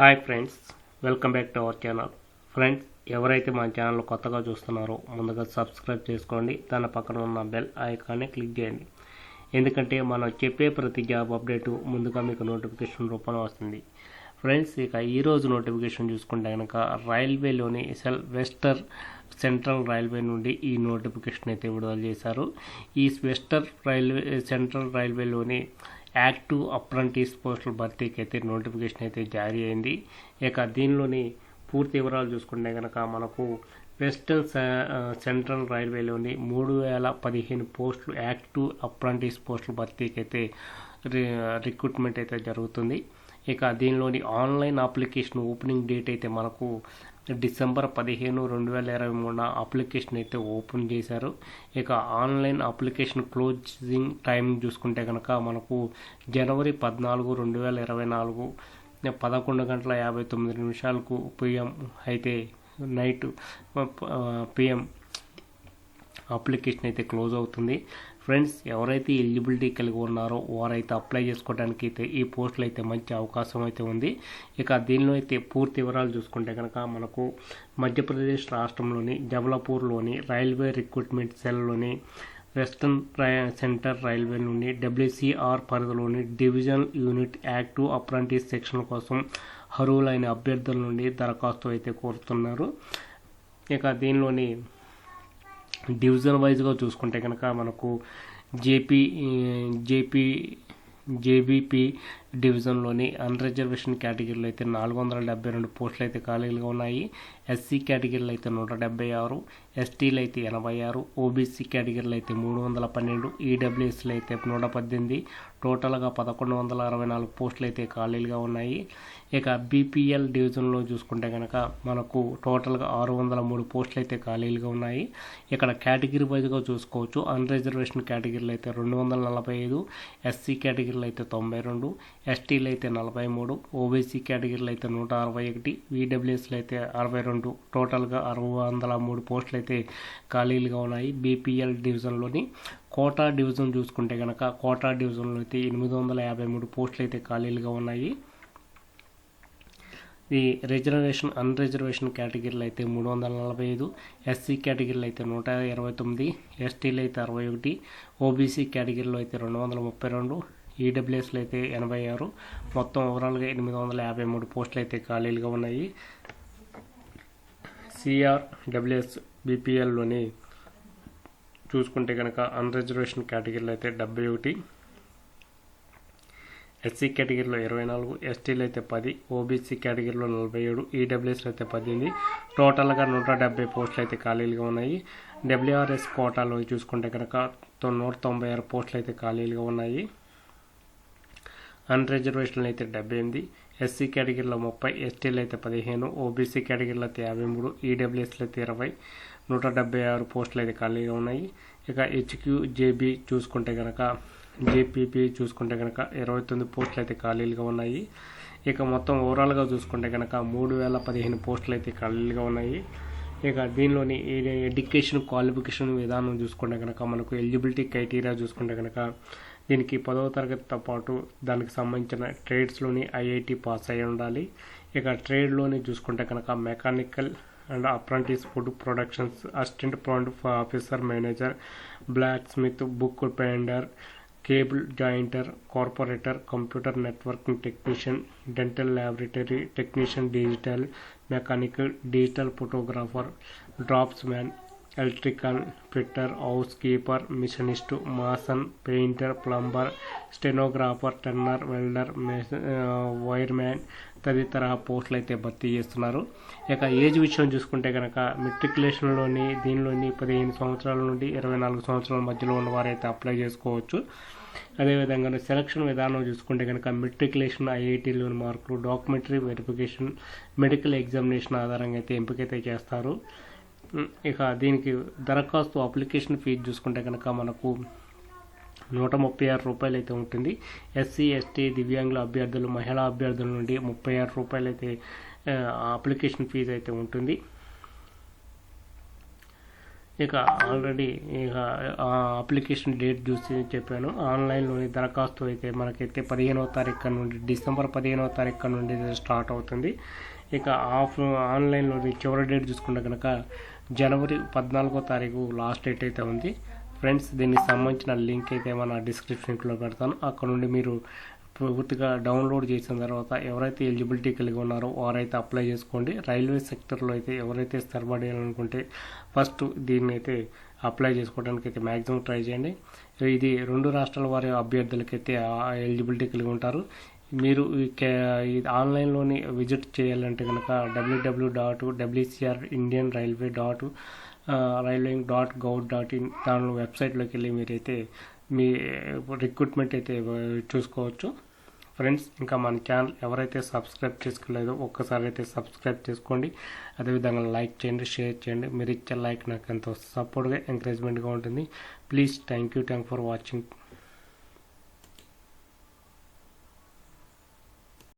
Hi friends welcome back to our channel. Friends ఎవరైతే మా channel కొత్తగా చూస్తున్నారో ముందుగా సబ్స్క్రైబ్ చేసుకోండి దాని పక్కన ఉన్న బెల్ ఐకాన్ని క్లిక్ చేయండి. ఎందుకంటే మనం చెప్పే ప్రతి జాబ్ అప్డేటు ముందుగా మీకు నోటిఫికేషన్ రూపంలో వస్తుంది. ఫ్రెండ్స్ ఇక ఈరోజు నోటిఫికేషన్ చూసుకుంటే కనుక రైల్వేలోని సెల్ వెస్టర్ సెంట్రల్ రైల్వే నుండి ఈ నోటిఫికేషన్ అయితే విడుదల చేశారు. ఈ వెస్టర్ రైల్వే సెంట్రల్ రైల్వేలోని యాక్టివ్ అప్రెంటిస్ పోస్టుల భర్తీకి అయితే నోటిఫికేషన్ అయితే జారీ అయింది. ఇక దీనిలోని పూర్తి వివరాలు చూసుకుంటే కనుక మనకు వెస్టర్న్ సెంట్రల్ రైల్వేలోని మూడు వేల పదిహేను పోస్టులు యాక్టివ్ అప్రెంటిస్ పోస్టుల భర్తీకి అయితే రిక్రూట్మెంట్ అయితే జరుగుతుంది. ఇక దీనిలోని ఆన్లైన్ అప్లికేషన్ ఓపెనింగ్ డేట్ అయితే మనకు డిసెంబర్ పదిహేను రెండు వేల ఇరవై మూడున అప్లికేషన్ అయితే ఓపెన్ చేశారు. ఇక ఆన్లైన్ అప్లికేషన్ క్లోజింగ్ టైం చూసుకుంటే కనుక మనకు జనవరి పద్నాలుగు రెండు వేల ఇరవై నాలుగు పదకొండు గంటల యాభై తొమ్మిది నిమిషాలకు పిఎం అయితే నైట్ పిఎం అప్లికేషన్ అయితే క్లోజ్ అవుతుంది. ఫ్రెండ్స్ ఎవరైతే ఎలిజిబిలిటీ కలిగి ఉన్నారో వారైతే అప్లై చేసుకోవడానికి అయితే ఈ పోస్టులు అయితే మంచి అవకాశం అయితే ఉంది. ఇక దీనిలో అయితే పూర్తి వివరాలు చూసుకుంటే కనుక మనకు మధ్యప్రదేశ్ రాష్ట్రంలోని జబలపూర్లోని రైల్వే రిక్రూట్మెంట్ సెల్లోని వెస్టర్న్ సెంటర్ రైల్వే నుండి డబ్ల్యూసీఆర్ పరిధిలోని division unit active apprentice section కోసం అర్హులైన అభ్యర్థుల నుండి దరఖాస్తు అయితే కోరుతున్నారు. ఇక దీనిలోని డివిజన్ వైజ్గా చూసుకుంటే కనుక మనకు జేపీ జేపీ జేబీపీ డివిజన్లోని అన్రిజర్వేషన్ కేటగిరీలో అయితే నాలుగు వందల డెబ్బై రెండు పోస్టులు అయితే ఖాళీలుగా ఉన్నాయి. ఎస్సీ కేటగిరీలో అయితే నూట డెబ్బై ఆరు ఎస్టీలు అయితే ఎనభై ఆరు ఓబీసీ కేటగిరీలో అయితే మూడు వందల పన్నెండు ఈడబ్ల్యూఎస్లో అయితే నూట పద్దెనిమిది టోటల్గా పదకొండు వందల అరవై నాలుగు పోస్టులు అయితే ఖాళీలుగా ఉన్నాయి. ఇక బీపీఎల్ డివిజన్లో చూసుకుంటే కనుక మనకు టోటల్గా ఆరు వందల మూడు పోస్టులు అయితే ఖాళీలుగా ఉన్నాయి. ఇక్కడ కేటగిరీ వైజ్గా చూసుకోవచ్చు అన్రిజర్వేషన్ కేటగిరీలో అయితే రెండు వందల నలభై ఐదు ఎస్సీ కేటగిరీలో అయితే తొంభై రెండు ఎస్టీలు అయితే నలభై మూడు ఓబీసీ కేటగిరీలు అయితే నూట అరవై ఒకటి వీడబ్ల్యూఎస్లు అయితే అరవై రెండు టోటల్గా అరవై వందల మూడు పోస్టులు అయితే ఖాళీలుగా ఉన్నాయి. బీపీఎల్ డివిజన్లోని కోటా డివిజన్ చూసుకుంటే కనుక కోటా డివిజన్లో అయితే ఎనిమిది వందల యాభై మూడు పోస్టులు అయితే ఖాళీలుగా ఉన్నాయి. ఈ రిజర్వేషన్ అన్ రిజర్వేషన్ కేటగిరీలు అయితే మూడు వందల నలభై ఐదు ఎస్సీ కేటగిరీలు అయితే నూట ఇరవై తొమ్మిది ఎస్టీలు అయితే అరవై ఒకటి ఓబీసీ కేటగిరీలో అయితే రెండు వందల ముప్పై రెండు ఈడబ్ల్యూఎస్లో అయితే ఎనభై ఆరు. మొత్తం ఓవరాల్గా ఎనిమిది వందల యాభై మూడు పోస్టులు అయితే ఖాళీలుగా ఉన్నాయి. సిఆర్ డబ్ల్యూఎస్ బీపీఎల్లోని చూసుకుంటే కనుక అన్రిజర్వేషన్ కేటగిరీలో అయితే డెబ్బై ఒకటి. ఎస్సీ కేటగిరీలో ఇరవై నాలుగు. ఎస్టీలో అయితే పది. ఓబీసీ కేటగిరీలో నలభై ఏడు. ఈడబ్ల్యూఎస్లో అయితే పద్దెనిమిది. టోటల్గా నూట డెబ్బై పోస్టులు అయితే ఖాళీలుగా ఉన్నాయి. డబ్ల్యూఆర్ఎస్ కోటాలో చూసుకుంటే కనుక నూట తొంభై ఆరు పోస్టులు అయితే ఖాళీలుగా ఉన్నాయి. అన్ రిజర్వేషన్లు అయితే డెబ్బై ఎనిమిది ఎస్సీ కేటగిరీలో ముప్పై ఎస్టీలు అయితే పదిహేను ఓబీసీ కేటగిరీలో అయితే యాభై మూడు ఈడబ్ల్యూఎస్లో అయితే ఇరవై నూట డెబ్బై ఆరు పోస్టులు అయితే ఖాళీగా ఉన్నాయి. ఇక హెచ్క్యూ జేబీ చూసుకుంటే కనుక జేపీపీ చూసుకుంటే కనుక ఇరవై తొమ్మిది పోస్టులు అయితే ఖాళీలుగా ఉన్నాయి. ఇక మొత్తం ఓవరాల్గా చూసుకుంటే కనుక మూడు వేల పదిహేను పోస్టులు అయితే ఖాళీలుగా ఉన్నాయి. ఇక దీనిలోని ఎడ్యుకేషన్ క్వాలిఫికేషన్ విధానం చూసుకుంటే కనుక మనకు ఎలిజిబిలిటీ క్రైటీరియా చూసుకుంటే కనుక దీనికి పదవ తరగతితో పాటు దానికి సంబంధించిన ట్రేడ్స్లోని ఐఐటి పాస్ అయి ఉండాలి. ఇక ట్రేడ్లోని చూసుకుంటే కనుక mechanical and apprentice food productions assistant point officer manager blacksmith book binder cable jointer corporator computer networking technician dental laboratory technician digital mechanical digital photographer draughtsman electrical fitter housekeeper machinist mason painter plumber stenographer turner welder wireman తదితర పోస్టులు అయితే భర్తీ చేస్తున్నారు. ఇక age విషయం చూసుకుంటే కనుక మెట్రికులేషన్లోని దీనిలోని పదిహేను సంవత్సరాల నుండి ఇరవై నాలుగు సంవత్సరాల మధ్యలో ఉన్న వారైతే అప్లై చేసుకోవచ్చు. అదేవిధంగా సెలక్షన్ విధానం చూసుకుంటే కనుక మెట్రికులేషన్ ఐఐటీలోని మార్కులు డాక్యుమెంటరీ వెరిఫికేషన్ మెడికల్ ఎగ్జామినేషన్ ఆధారంగా అయితే ఎంపికైతే చేస్తారు. ఇక దీనికి దరఖాస్తు అప్లికేషన్ ఫీజు చూసుకుంటే కనుక మనకు నూట ముప్పై ఆరు రూపాయలు అయితే ఉంటుంది. ఎస్సీ ఎస్టీ దివ్యాంగుల అభ్యర్థులు మహిళా అభ్యర్థుల నుండి ముప్పై ఆరు రూపాయలు అయితే అప్లికేషన్ ఫీజు అయితే ఉంటుంది. ఇక ఆల్రెడీ ఇక అప్లికేషన్ డేట్ చూసి చెప్పాను. ఆన్లైన్లోని దరఖాస్తు అయితే మనకైతే పదిహేనవ తారీఖు నుండి డిసెంబర్ పదిహేనవ తారీఖు నుండి స్టార్ట్ అవుతుంది. ఇక ఆఫ్ ఆన్లైన్లోని చివరి డేట్ చూసుకుంటే కనుక జనవరి పద్నాలుగో తారీఖు లాస్ట్ డేట్ అయితే ఉంది. ఫ్రెండ్స్ దీనికి సంబంధించిన లింక్ అయితే మన డిస్క్రిప్షన్లో పెడతాను. అక్కడ నుండి మీరు పూర్తిగా డౌన్లోడ్ చేసిన తర్వాత ఎవరైతే ఎలిజిబిలిటీ కలిగి ఉన్నారో వారైతే అప్లై చేసుకోండి. రైల్వే సెక్టర్లో అయితే ఎవరైతే స్థిరపడేయాలనుకుంటే ఫస్ట్ దీన్ని అయితే అప్లై చేసుకోవడానికి అయితే మ్యాక్సిమం ట్రై చేయండి. ఇది రెండు రాష్ట్రాల వారి అభ్యర్థులకైతే ఎలిజిబిలిటీ కలిగి ఉంటారు. మీరు ఈ కే- ఆన్లైన్లోని విజిట్ చేయాలంటే కనుక WWW dot WCR Indian railway dot railway dot gov dot in దాని వెబ్సైట్లోకి వెళ్ళి మీరైతే మీ రిక్రూట్మెంట్ అయితే చూసుకోవచ్చు. ఫ్రెండ్స్ ఇంకా మన ఛానల్ ఎవరైతే సబ్స్క్రైబ్ చేసుకోలేదో ఒక్కసారి అయితే సబ్స్క్రైబ్ చేసుకోండి. అదేవిధంగా లైక్ చేయండి షేర్ చేయండి. మీరు ఇచ్చే లైక్ నాకు ఎంతో సపోర్ట్గా ఎంకరేజ్మెంట్గా ఉంటుంది. Please thank you thank for watching.